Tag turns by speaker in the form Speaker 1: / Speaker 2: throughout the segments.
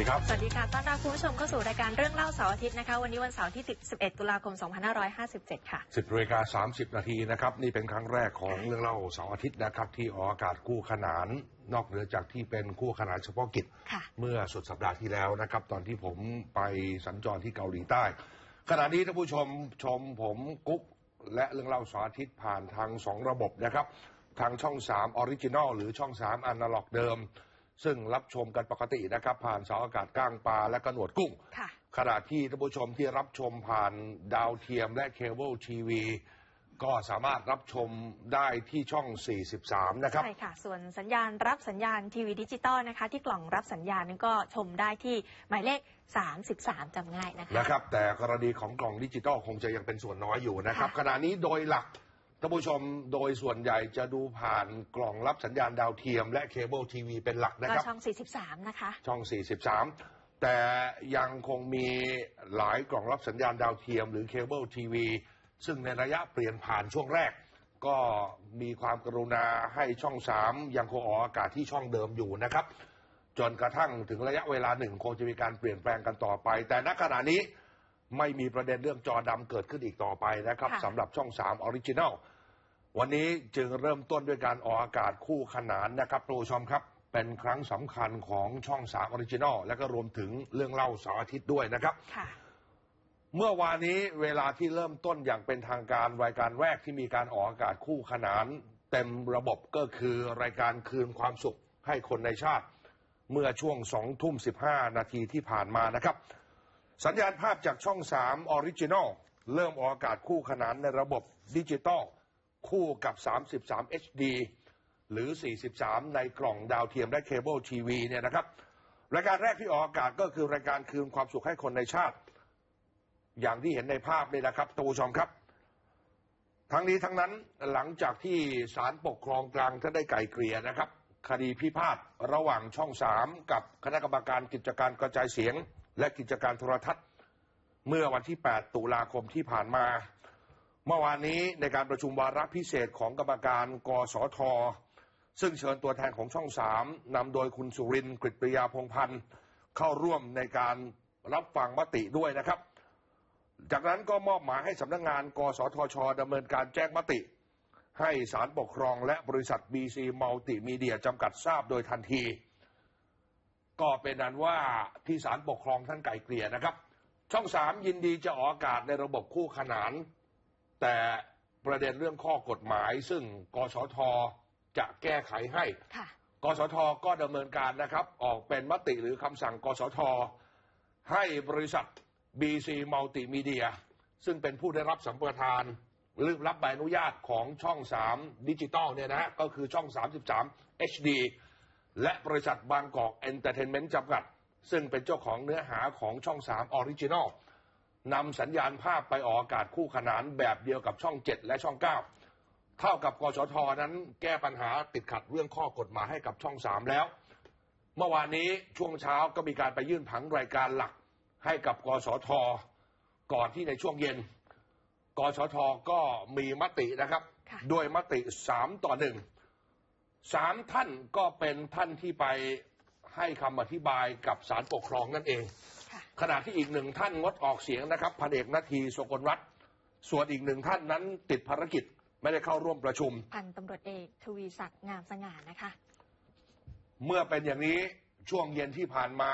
Speaker 1: ดีครับ
Speaker 2: สวัสดีค่ะ ต้อนรับคุณผู้ชมเข้าสู่รายการเรื่องเล่าเสาร์อาทิตย์นะคะ วันนี้วันเสาร์ที่11 ตุลาคม 2557 ค่ะ
Speaker 1: 10นาฬิกา30 นาทีนะครับ นี่เป็นครั้งแรกของเรื่องเล่าเสาร์อาทิตย์นะครับ ที่ออกอากาศคู่ขนาน นอกเหนือจากที่เป็นคู่ขนานเฉพาะกิจ
Speaker 2: ค่ะ
Speaker 1: เมื่อสุดสัปดาห์ที่แล้วนะครับ ตอนที่ผมไปสัญจรที่เกาหลีใต้ ขณะนี้ท่านผู้ชมชมผมกุ๊กและเรื่องเล่าเสาร์อาทิตย์ผ่านทางสองระบบนะครับ ทางช่อง3ออริจินอลหรือช่อง3อนาล็อกเดิม ซึ่งรับชมกันปกตินะครับ ผ่านเสาอากาศก้างปลาและกระหนวดกุ้ง
Speaker 2: ค่ะ
Speaker 1: ขณะที่ท่านผู้ชมที่รับชมผ่านดาวเทียมและเคเบิลทีวี ก็สามารถรับชมได้ที่ช่อง 43 นะครับ
Speaker 2: ใช่ค่ะ ส่วนสัญญาณรับสัญญาณทีวีดิจิตอลนะคะ ที่กล่องรับสัญญาณนั้นก็ชมได้ที่หมายเลข 33จำง่ายนะคะ
Speaker 1: นะครับ แต่กรณีของกล่องดิจิตอลคงจะยังเป็นส่วนน้อยอยู่นะครับ
Speaker 2: ค่ะ
Speaker 1: ขณะนี้โดยหลัก ท่านผู้ชมโดยส่วนใหญ่จะดูผ่านกล่องรับสัญญาณดาวเทียม และเคเบิลทีวีเป็นหลักนะ
Speaker 2: ก็
Speaker 1: ครับ
Speaker 2: ช่อง 43 นะคะ
Speaker 1: ช่อง 43 แต่ยังคงมีหลายกล่องรับสัญญาณดาวเทียมหรือเคเบิลทีวี ซึ่งในระยะเปลี่ยนผ่านช่วงแรก ก็มีความกรุณาให้ช่อง 3 ยังคงออกอากาศที่ช่องเดิมอยู่นะครับ จนกระทั่งถึงระยะเวลาหนึ่งคงจะมีการเปลี่ยนแปลงกันต่อไป แต่ณขณะนี้ ไม่มีประเด็นเรื่องจอดำเกิดขึ้นอีกต่อไปนะครับ
Speaker 2: ค่ะ
Speaker 1: สำหรับช่อง3ออริจินัลวันนี้จึงเริ่มต้นด้วยการออกอากาศคู่ขนานนะครับท่านผู้ชมครับ เป็นครั้งสำคัญของช่องสามออริจินอลและก็รวมถึงเรื่องเล่าเสาร์อาทิตย์ด้วยนะครับ
Speaker 2: ค่ะ
Speaker 1: เมื่อวานนี้เวลาที่เริ่มต้นอย่างเป็นทางการรายการแรกที่มีการออกอากาศคู่ขนาน เต็มระบบก็คือรายการคืนความสุขให้คนในชาติ เมื่อช่วงสองทุ่มสิบห้านาทีที่ผ่านมานะครับ สัญญาณภาพจากช่อง3ออริจินอลเริ่มออกอากาศคู่ขนานในระบบดิจิตอลคู่กับ 33 HD หรือ 43 ในกล่องดาวเทียมและเคเบิลทีวีเนี่ยนะครับ รายการแรกที่ออกอากาศก็คือรายการคืนความสุขให้คนในชาติ อย่างที่เห็นในภาพนี่นะครับท่านผู้ชมครับ ทั้งนี้ทั้งนั้นหลังจากที่ศาลปกครองกลางท่านได้ไก่เกลี่ยนะครับ คดีพิพาทระหว่างช่องสามกับคณะกรรมการกิจการกระจายเสียง และกิจการโทรทัศน์ เมื่อวันที่ 8 ตุลาคมที่ผ่านมา เมื่อวานนี้ในการประชุมวาระพิเศษของกรรมการกสทซึ่งเชิญตัวแทนของช่องสามนำโดยคุณสุรินทร์กฤษปริยาพงพันธ์เข้าร่วมในการรับฟังมติด้วยนะครับ จากนั้นก็มอบหมายให้สำนักงงาน กสทชดำเนินการแจ้งมติ ให้ศาลปกครองและบริษัท BC Multimedia จำกัดทราบโดยทันที ก็เป็นนั้นว่าที่ศาลปกครองท่านไก่เกลี่ยนะครับ ช่องสามยินดีจะออกอากาศในระบบคู่ขนาน แต่ประเด็นเรื่องข้อกฎหมาย ซึ่งกสทจะแก้ไขให้
Speaker 2: ค่ะ
Speaker 1: กสทก็ดำเนินการนะครับ ออกเป็นมติหรือคำสั่งกสท ให้บริษัท BC Multimedia ซึ่งเป็นผู้ได้รับสัมปทานหรือรับใบอนุญาตของช่อง 3 ดิจิตอลเนี่ยนะฮะก็คือช่อง 33 HD และบริษัทบางกอกเอนเตอร์เทนเมนต์จำกัด ซึ่งเป็นเจ้าของเนื้อหาของช่อง 3 ออริจินอลนำสัญญาณภาพไปออกอากาศคู่ขนานแบบเดียวกับช่อง 7 และช่อง 9 เท่ากับกสทนั้นแก้ปัญหาติดขัดเรื่องข้อกฎหมายให้กับช่อง 3 แล้ว เมื่อวานนี้ช่วงเช้าก็มีการไปยื่นผังรายการหลักให้กับกสทก่อนที่ในช่วงเย็น กสทก็มีมตินะครับ
Speaker 2: ค่ะ
Speaker 1: ด้วยมติสามต่อหนึ่ง สามท่านก็เป็นท่านที่ไปให้คำอธิบายกับศาลปกครองนั่นเอง
Speaker 2: ค่ะ
Speaker 1: ขณะที่อีกหนึ่งท่านงดออกเสียงนะครับพันเอกนาทีสกลรัตน์ส่วนอีกหนึ่งท่านนั้นติดภารกิจไม่ได้เข้าร่วมประชุม
Speaker 2: พันตำรวจเอกทวีศักดิ์งามสง่านะคะ
Speaker 1: เมื่อเป็นอย่างนี้ช่วงเย็นที่ผ่านมา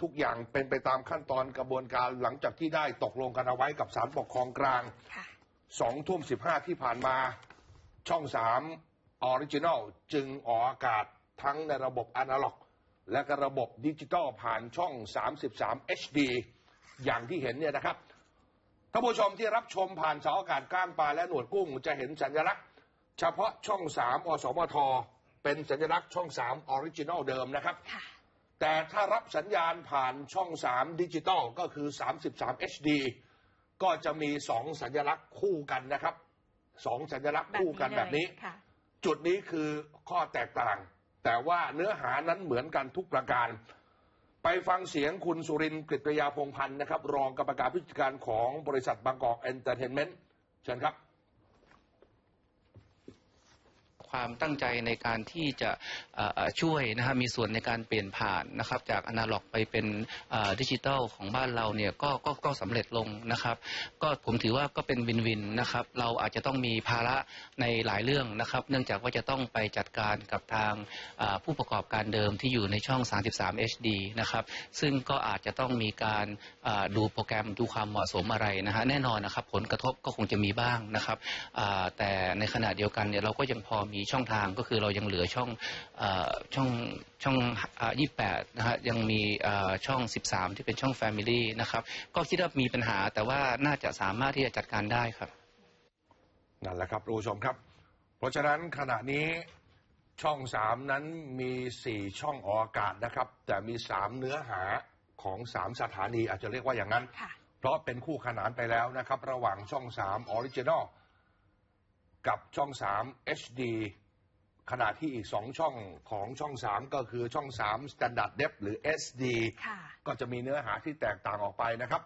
Speaker 1: ทุกอย่างเป็นไปตามขั้นตอนกระบวนการหลังจากที่ได้ตกลงกันเอาไว้กับศาลปกครองกลาง
Speaker 2: ค่ะ
Speaker 1: สองทุ่มสิบห้าที่ผ่านมา ช่องสาม ออริจินอลจึงออกอากาศทั้งในระบบอนาล็อก และก็ระบบดิจิตอลผ่านช่อง 33 HD อย่างที่เห็นเนี่ยนะครับท่านผู้ชมที่รับชมผ่านเสาอากาศก้างปลาและหนวดกุ้งจะเห็นสัญลักษณ์ เฉพาะช่อง 3 อสมท เป็นสัญลักษณ์ช่อง 3 ออริจินอลเดิมนะครับ
Speaker 2: ค่ะ
Speaker 1: แต่ถ้ารับสัญญาณผ่านช่อง 3 ดิจิตอลก็คือ 33 HD ก็จะมี 2 สัญลักษณ์คู่กันนะครับ 2 สัญลักษณ์คู่กันแบบนี้
Speaker 2: ค่ะ
Speaker 1: จุดนี้คือข้อแตกต่าง แต่ว่าเนื้อหานั้นเหมือนกันทุกประการ ไปฟังเสียงคุณสุรินทร์กฤษปริยาพงพันธ์นะครับ รองกรรมการผู้จัดการของบริษัทบางกอกเอนเตอร์เทนเมนต์เชิญครับ
Speaker 3: ความตั้งใจในการที่จะช่วยนะฮะมีส่วนในการเปลี่ยนผ่านนะครับ จากอนาล็อกไปเป็นดิจิทัลของบ้านเราเนี่ยก็ก็ก็สำเร็จลงนะครับ ก็ผมถือว่าก็เป็นวินวินนะครับ เราอาจจะต้องมีภาระในหลายเรื่องนะครับ เนื่องจากว่าจะต้องไปจัดการกับทางผู้ประกอบการเดิมที่อยู่ในช่อง 33 HD นะครับซึ่งก็อาจจะต้องมีการดูโปรแกรมดูความเหมาะสมอะไรนะฮะแน่นอนนะครับ ผลกระทบก็คงจะมีบ้างนะครับแต่ในขณะเดียวกันเนี่ยเราก็ยังพอมีช่องทางก็คือเรายังเหลือช่องอาช่องช่องยี่แปดนะฮะยังมีอ่าช่อง 13 ที่เป็นช่อง Family นะครับ ก็คิดว่ามีปัญหาแต่ว่าน่าจะสามารถที่จะจัดการได้ครับ
Speaker 1: นั่นแหละครับคุณผู้ชมครับ เพราะฉะนั้นขณะนี้ช่องสามนั้นมีสี่ช่องออกอากาศนะครับ แต่มีสามเนื้อหาของสามสถานีอาจจะเรียกว่าอย่างนั้น
Speaker 2: ค่ะ
Speaker 1: เพราะเป็นคู่ขนานไปแล้วนะครับ ระหว่างช่อง3ออริจินอล กับช่อง 3 HD ขณะที่อีก2ช่องของช่อง 3 ก็คือช่อง 3 Standard Depth หรือ SD
Speaker 2: ค่ะ
Speaker 1: ก็จะมีเนื้อหาที่แตกต่างออกไปนะครับ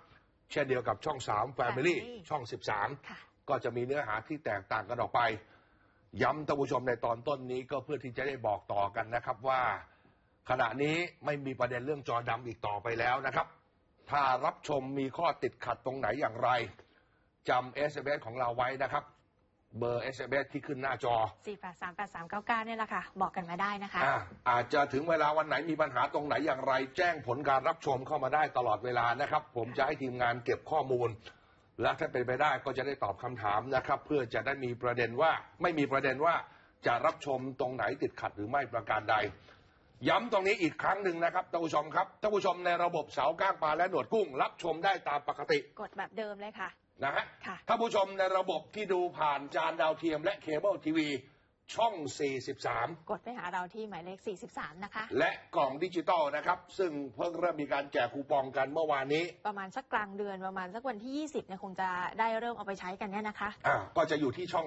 Speaker 1: เช่นเดียวกับช่อง 3 Family
Speaker 2: Family
Speaker 1: ช่อง
Speaker 2: ค่ะ
Speaker 1: 13 ก็จะมีเนื้อหาที่แตกต่างกันออกไป ย้ำท่านผู้ชมในตอนต้นนี้ก็เพื่อที่จะได้บอกต่อกันนะครับว่า ขณะนี้ไม่มีประเด็นเรื่องจอดำอีกต่อไปแล้วนะครับ ถ้ารับชมมีข้อติดขัดตรงไหนอย่างไรจำ SMS ของเราไว้นะครับ เบอร์ SMS ที่ขึ้นหน้าจอ
Speaker 2: 4 8 3 8 3 9 9 เนี่ยแหละค่ะ บอกกันมาได้นะคะ
Speaker 1: อ่าอาจจะถึงเวลาวันไหนมีปัญหาตรงไหนอย่างไร แจ้งผลการรับชมเข้ามาได้ตลอดเวลานะครับ ผมจะให้ทีมงานเก็บข้อมูล และถ้าเป็นไปได้ก็จะได้ตอบคำถามนะครับ เพื่อจะได้มีประเด็นว่าไม่มีประเด็นว่าจะรับชมตรงไหนติดขัดหรือไม่ประการใด ย้ำตรงนี้อีกครั้งหนึ่งนะครับท่านผู้ชมครับท่านผู้ชมในระบบเสาก้างปลาและหนวดกุ้ง รับชมได้ตามปกติ
Speaker 2: กดแบบเดิมเลยค่ะ
Speaker 1: นะฮะ
Speaker 2: ค่ะ
Speaker 1: ท่านผู้ชมในระบบที่ดูผ่านจานดาวเทียมและเคเบิลทีวีช่อง 43
Speaker 2: กดไปหาเราที่หมายเลข 43 นะคะ
Speaker 1: และกล่องดิจิตอลนะครับ ซึ่งเพิ่งเริ่มมีการแจกคูปองกันเมื่อวานนี้
Speaker 2: ประมาณสักกลางเดือนประมาณสักวันที่ 20เนี่ยคงจะได้เริ่มเอาไปใช้กันเนี่ยนะคะ
Speaker 1: อ่าก็จะอยู่ที่ช่อง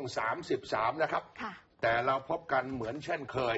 Speaker 1: 33 นะครับ
Speaker 2: ค่ะ
Speaker 1: แต่เราพบกันเหมือนเช่นเคย